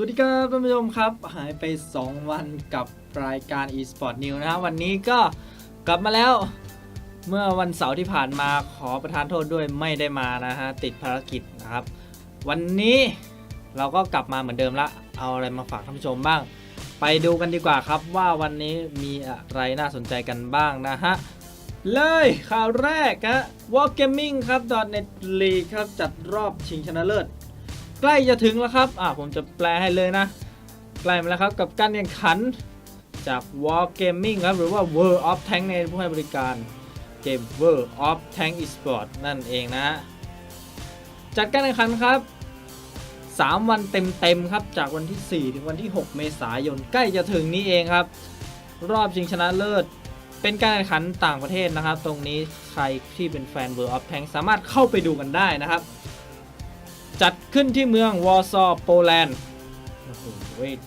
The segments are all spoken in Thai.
วัสดีครับท่านผู้ชมครับ หายไป 2 วันกับรายการ eSport News นะฮะวันนี้ก็กลับมาแล้ว เมื่อวันเสาร์ที่ผ่านมาขอประทานโทษด้วยไม่ได้มานะฮะ ติดภารกิจนะครับ วันนี้เราก็กลับมาเหมือนเดิมละ เอาอะไรมาฝากท่านผู้ชมบ้าง ไปดูกันดีกว่าครับว่าวันนี้มีอะไรน่าสนใจกันบ้างนะฮะ เลยข่าวแรกฮะ War Gaming ครับ .net League ครับจัดรอบชิงชนะเลิศ ใกล้จะถึงแล้วครับอ่าผมจะแปลให้เลยนะ ใกล้มาแล้วครับกับการแข่งขันจาก War Gaming ครับหรือว่า World of Tank ในผู้ให้บริการเกม World of Tank Esport นั่นเองนะฮะจัดการแข่งขันครับ 3 วันเต็มๆครับจากวันที่ 4 ถึงวันที่ 6 เมษายนใกล้จะถึงนี้เองครับ รอบชิงชนะเลิศ เป็นการแข่งขันต่างประเทศนะครับ ตรงนี้ใครที่เป็นแฟน World of Tank สามารถเข้าไปดูกันได้นะครับ จัดขึ้นที่เมืองวอร์ซอโปแลนด์โอ้โห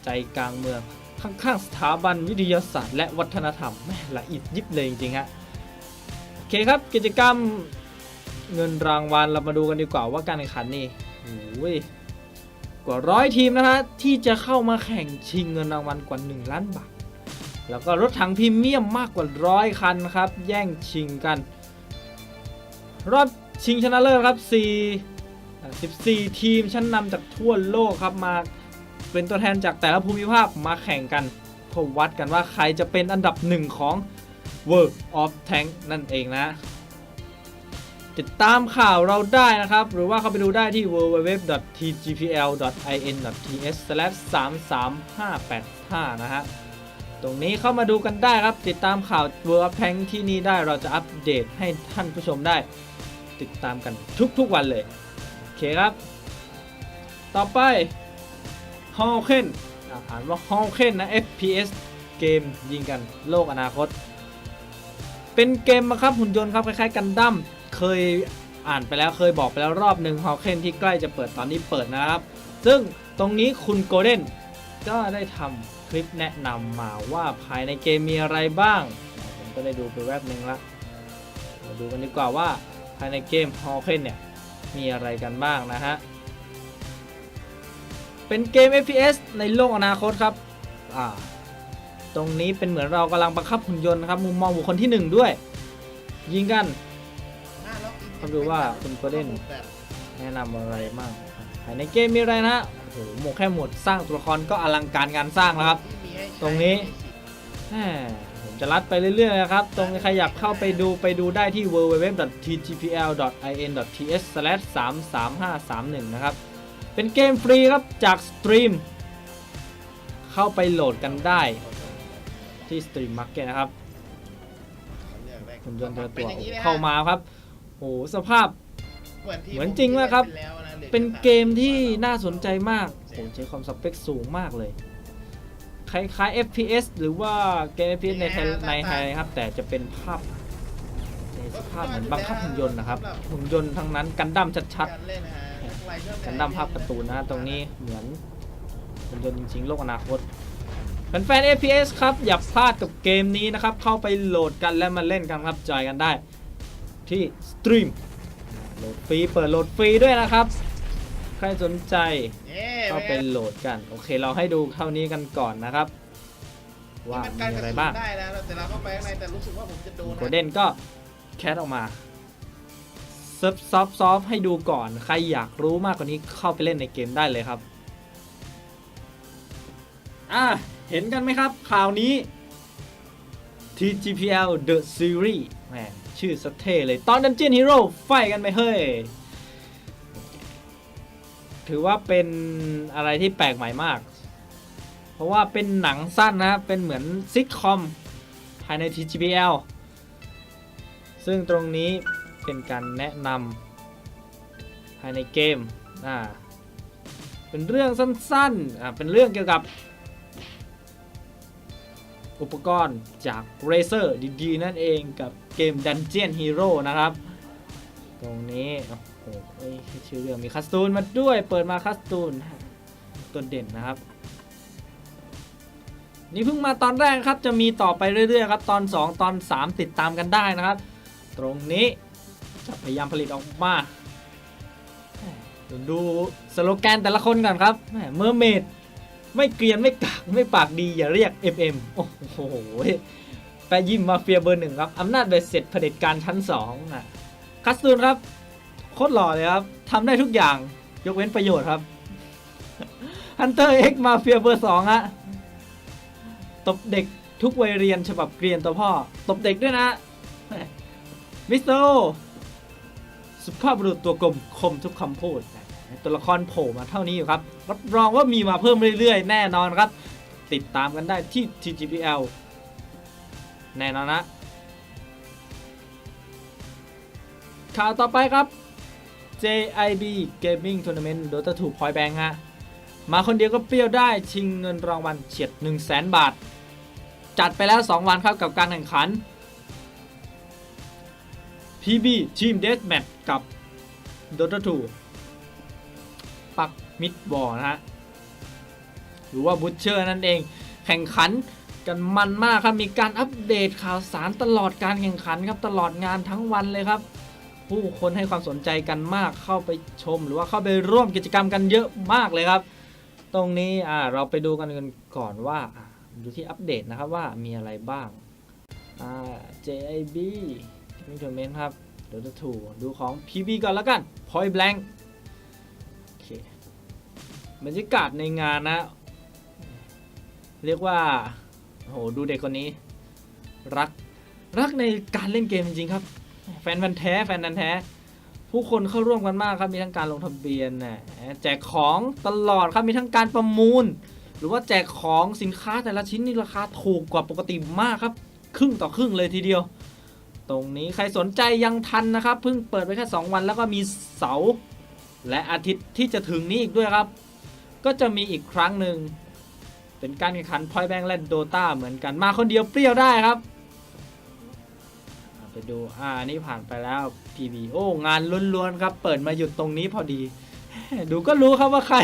ใจกลางเมือง ข้างๆสถาบันวิทยาศาสตร์และวัฒนธรรมแม่ละอียดยิบเลยจริงๆฮะโอเคครับกิจกรรมเงินรางวัลเรามาดูกันดีกว่าว่าการแข่งขันนี่โอ้ยกว่าร้อยทีมนะฮะที่จะเข้ามาแข่งชิงเงินรางวัลกว่า 1 ล้านบาท แล้วก็รถถังพรีเมียมมากกว่าร้อยคันครับ แย่งชิงกัน รอบชิงชนะเลิศครับ4 14 ทีมชั้นนำจากทั่วโลกครับมาเป็นตัวแทนจากแต่ละภูมิภาคมาแข่งกันเพื่อวัดกันว่าใครจะเป็นอันดับหนึ่งของ World of Tank นั่นเองนะ ติดตามข่าวเราได้นะครับ หรือว่าเข้าไปดูได้ที่ www.tgpl.in.ts/33585 นะฮะตรงนี้เข้ามาดูกันได้ครับ ติดตามข่าว World of Tank ที่นี่ได้เราจะอัปเดตให้ท่านผู้ชมได้ ติดตามกันทุกๆวันเลย เคครับ ต่อไปฮอลเคนอ่านว่าฮอลเคนนะ FPS เกมยิงกันโลกอนาคต เป็นเกมบังคับหุ่นยนต์ครับคล้ายๆกันดั้มเคยอ่านไปแล้วเคยบอกไปแล้วรอบหนึ่งฮอลเคนที่ใกล้จะเปิดตอนนี้เปิดนะครับ ซึ่งตรงนี้คุณโกลเด้นก็ได้ทำคลิปแนะนำมาว่าภายในเกมมีอะไรบ้าง ผมก็ได้ดูไปแวบหนึ่งละมาดูกันดีกว่าว่าภายในเกมฮอลเคนเนี่ย มีอะไรกันบ้างนะฮะ เป็นเกม FPS ในโลกอนาคตครับ อ่า ตรงนี้เป็นเหมือนเรากำลังบังคับหุ่นยนต์นะครับ มุมมองบุคคลที่หนึ่งด้วย ยิงกันต้องดูว่าคุณโกลเด้นแนะนำอะไรบ้างภายในเกมมีอะไรนะฮะโอ้โหหมวกแค่หมวดสร้างตัวละครก็อลังการงานสร้างแล้วครับ ตรงนี้แหม่ผม จะรัดไปเรื่อยๆนะครับ ตรงใครอยากเข้าไปดูไปดูได้ที่ www.tgpl.in.ts/33531 นะครับ เป็นเกมฟรีครับจากสตรีมเข้าไปโหลดกันได้ที่ Stream Market นะครับหุ่นยนต์แต่ละตัวเข้ามาครับโอ้โหสภาพเหมือนจริงมากครับ เป็นเกมที่น่าสนใจมากโอ้ใช้ความสเปคสูงมากเลย คล้ายๆ FPS หรือว่าเกม FPS ในไทยในไทยครับ แต่จะเป็นภาพในสภาพเหมือนบังคับหุ่นยนต์นะครับหุ่นยนต์ทั้งนั้นกันดั้มชัดๆกันดั้มภาพการ์ตูนนะตรงนี้เหมือนหุ่นยนต์จริงๆโลกอนาคตแฟนๆ FPS ครับอย่าพลาดกับเกมนี้นะครับ เข้าไปโหลดกันและมาเล่นกันครับจอยกันได้ ที่สตรีมโหลดฟรีเปิดโหลดฟรีด้วยนะครับใครสนใจเข้าไปโหลดกัน โอเค เราให้ดูเท่านี้กันก่อนนะครับ ว่ามันมีการกอะไรระสุนบ้างได้แล้วแต่เราเข้าไปข้างในแต่รู้สึกว่าผมจะโดนโกลเด้นก็แคสออกมาเซิร์ฟซอฟซอฟให้ดูก่อน ใครอยากรู้มากกว่านี้เข้าไปเล่นในเกมได้เลยครับ อะ เห็นกันไหมครับ ข่าวนี้ TGPL The Series แหมชื่อสะเท่เลย ตอน Dungeon Hero ไฟกันไหมเฮ้ย ถือว่าเป็นอะไรที่แปลกใหม่มาก เพราะว่าเป็นหนังสั้นนะเป็นเหมือนซิทคอมภายใน TGPL ซึ่งตรงนี้เป็นการแนะนำภายในเกมอ่าเป็นเรื่องสั้นๆอ่าเป็นเรื่องเกี่ยวกับ อุปกรณ์จาก Razer ดีๆ นั่นเองกับเกม Dungeon Hero นะครับ ตรงนี้ โอ้โหเอ้ยชื่อเรื่องมีคัสตูนมาด้วย เปิดมาคัสตูนตัวเด่นนะครับ นี่เพิ่งมาตอนแรกครับ จะมีต่อไปเรื่อยๆครับตอน 2 ตอน 3 ติดตามกันได้นะครับ ตรงนี้จะพยายามผลิตออกมาแหม่ดูสโลแกนแต่ละคนก่อนครับเมอร์เมดไม่เกรียนไม่กากไม่ปากดีอย่าเรียก MM โอ้โหแปะยิมมาเฟียเบอร์หนึ่งครับอำนาจเบ็ดเสร็จเผด็จการชั้นสองอะคัสตูนครับ โคตรหล่อเลยครับทำได้ทุกอย่างยกเว้นประโยชน์ครับฮันเตอร์เอ็กมาเฟียเบอร์สองฮะตบเด็กทุกวัยเรียนฉบับเกรียนตัวพ่อ ตบเด็กด้วยนะ มิสเตอร์สุภาพบุรุษตัวกลมคมทุกคำพูด ตัวละครโผล่มาเท่านี้อยู่ครับ รับรองว่ามีมาเพิ่มเรื่อยๆ แน่นอนครับ ติดตามกันได้ที่ TGPL แน่นอนนะ ข่าวต่อไปครับ JIB Gaming Tournament Dota 2 Point Bank ฮะ มาคนเดียวก็เปรี้ยวได้ชิงเงินรางวัลเฉียด 1 0 0 0 0แบาท จัดไปแล้ว 2 วันครับกับการแข่งขัน PB Team Deathmatch กับ Dota 2 ปักมิดบอร์นะฮะ หรือว่าบูชเชอร์นั่นเอง แข่งขันกันมันมากครับ มีการอัปเดตข่าวสารตลอดการแข่งขันครับ ตลอดงานทั้งวันเลยครับ ผู้คนให้ความสนใจกันมากเข้าไปชม หรือว่าเข้าไปร่วมกิจกรรมกันเยอะมากเลยครับ ตรงนี้อ่าเราไปดูกันกันก่อนว่าอ่าดูที่อัปเดตนะครับว่ามีอะไรบ้างอ่า JIB Gaming Tournament ครับ Dota 2ดูของ PB ก่อนแล้วกัน Point Blank โอเคบรรยากาศในงานนะ เรียกว่าโอ้โหดูเด็กคนนี้ รัก รักในการเล่นเกมจริงๆครับ แฟนพันธ์แท้แฟนพันแท้ ผู้คนเข้าร่วมกันมากครับมีทั้งการลงทะเบียนนะแจกของตลอดครับมีทั้งการประมูล หรือว่าแจกของสินค้าแต่ละชิ้นนี่ราคาถูกกว่าปกติมากครับ ครึ่งต่อครึ่งเลยทีเดียว ตรงนี้ใครสนใจยังทันนะครับเพิ่งเปิดไปแค่ 2 วันแล้วก็มีเสาร์และอาทิตย์ที่จะถึงนี้อีกด้วยครับ ก็จะมีอีกครั้งหนึ่งเป็นการแข่งขันพอยแบงและโดตาเหมือนกันมาคนเดียวเปรี้ยวได้ครับ ไปดู อ่านนี้ผ่านไปแล้ว PB โอ้ งานล้วนๆครับ เปิดมาหยุดตรงนี้พอดี ดูก็รู้ครับว่าใคร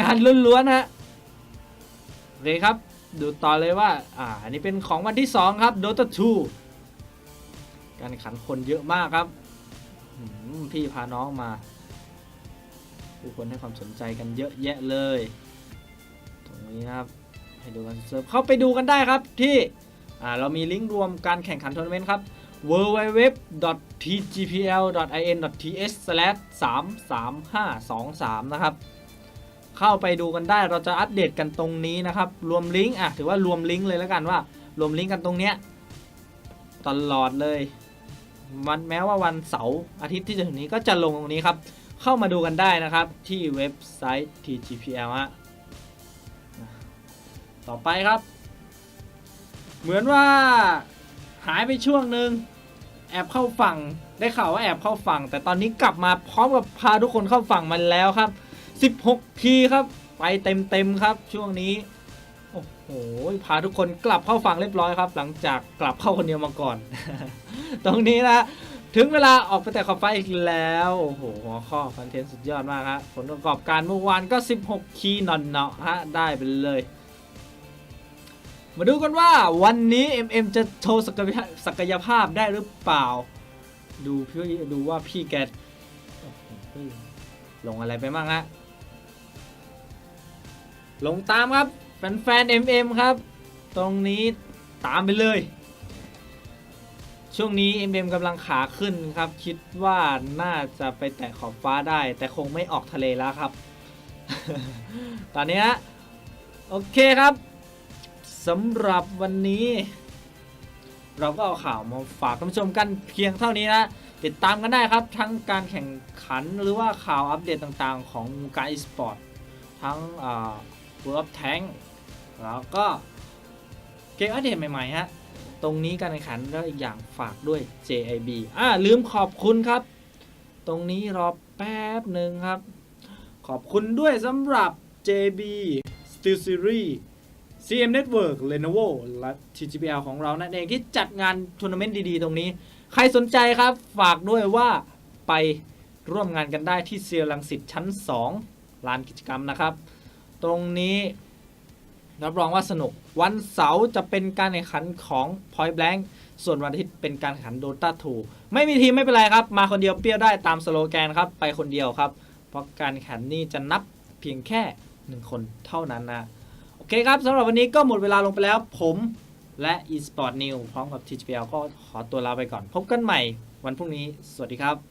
งานล้วนๆฮะเลยครับ ดูต่อเลยว่า อ่า อันนี้เป็นของวันที่ 2 ครับ Dota 2 การแข่งขันคนเยอะมากครับ พี่พาน้องมา ผู้คนให้ความสนใจกันเยอะแยะเลย ตรงนี้นะครับให้ดูกันเซิร์ฟเข้าไปดูกันได้ครับที่อ่าเรามีลิงก์รวมการแข่งขันทัวร์นาเมนต์ครับ www.tgpl.in.ts/33523 นะครับ เข้าไปดูกันได้เราจะอัปเดตกันตรงนี้นะครับ รวมลิงก์อะถือว่ารวมลิงก์เลยแล้วกันว่า รวมลิงก์กันตรงเนี้ยตลอดเลยวันแม้ว่าวันเสาร์อาทิตย์ที่จะถึงนี้ก็จะลงตรงนี้ครับ เข้ามาดูกันได้นะครับที่เว็บไซต์ TGPL ฮะต่อไปครับ เหมือนว่า หายไปช่วงหนึ่งแอบเข้าฝั่งได้ข่าวว่าแอบเข้าฝั่ง แต่ตอนนี้กลับมาพร้อมกับพาทุกคนเข้าฝั่งมาแล้วครับ 16 ทีครับ ไปเต็มๆครับช่วงนี้ โอ้โหพาทุกคนกลับเข้าฝั่งเรียบร้อยครับ หลังจากกลับเข้าคนเดียวมาก่อน ตรงนี้นะถึงเวลาออกไปแต่ขอบฟ้าอีกแล้ว โอ้โหหัวข้อคอนเทนต์สุดยอดมากครับผลประกอบการเมื่อวานก็ 16 คีย์นอนเนาะฮะได้ไปเลย มาดูกันว่าวันนี้ MM จะโชว์ศักยภาพได้หรือเปล่า ดูพี่ดูว่าพี่แกโอ้โหลงอะไรไปบ้างฮะลงตามครับแฟนๆ MM ครับ ตรงนี้ตามไปเลย ช่วงนี้ MM กำลังขาขึ้นครับ คิดว่าน่าจะไปแตะขอบฟ้าได้ แต่คงไม่ออกทะเลแล้วครับ ตอนนี้โอเคครับ สำหรับวันนี้ เราก็เอาข่าวมาฝากท่านผู้ชมกันเพียงเท่านี้นะติดตามกันได้ครับ ทั้งการแข่งขันหรือว่าข่าวอัปเดตต่างๆ ของการอีสปอร์ตทั้งอ่า World of Tank แล้วก็เกมอัปเดตใหม่ๆฮะตรงนี้การแข่งขันแล้วอีกอย่างฝากด้วย JIB อ่าลืมขอบคุณครับ ตรงนี้รอแป๊บหนึ่งครับ ขอบคุณด้วยสำหรับ JB Steel Series CM Network Lenovo และ TGPL ของเรานั่นเองที่จัดงานทัวร์นาเมนต์ดีๆ ตรงนี้ ใครสนใจครับฝากด้วยว่าไปร่วมงานกันได้ที่เซียรังสิตชั้น 2 ลานกิจกรรมนะครับ ตรงนี้รับรองว่าสนุก วันเสาร์จะเป็นการแข่งขันของ Point Blank ส่วนวันอาทิตย์เป็นการแข่งขัน Dota 2 ไม่มีทีมไม่เป็นไรครับ มาคนเดียวเปรี้ยวได้ตามสโลแกนครับ ไปคนเดียวครับ เพราะการแข่งขันนี่จะนับเพียงแค่ 1 คนเท่านั้นนะ โอเคครับสำหรับวันนี้ก็หมดเวลาลงไปแล้ว ผมและ eSport New พร้อมกับ TGPL ก็ขอตัวลาไปก่อน พบกันใหม่วันพรุ่งนี้ สวัสดีครับ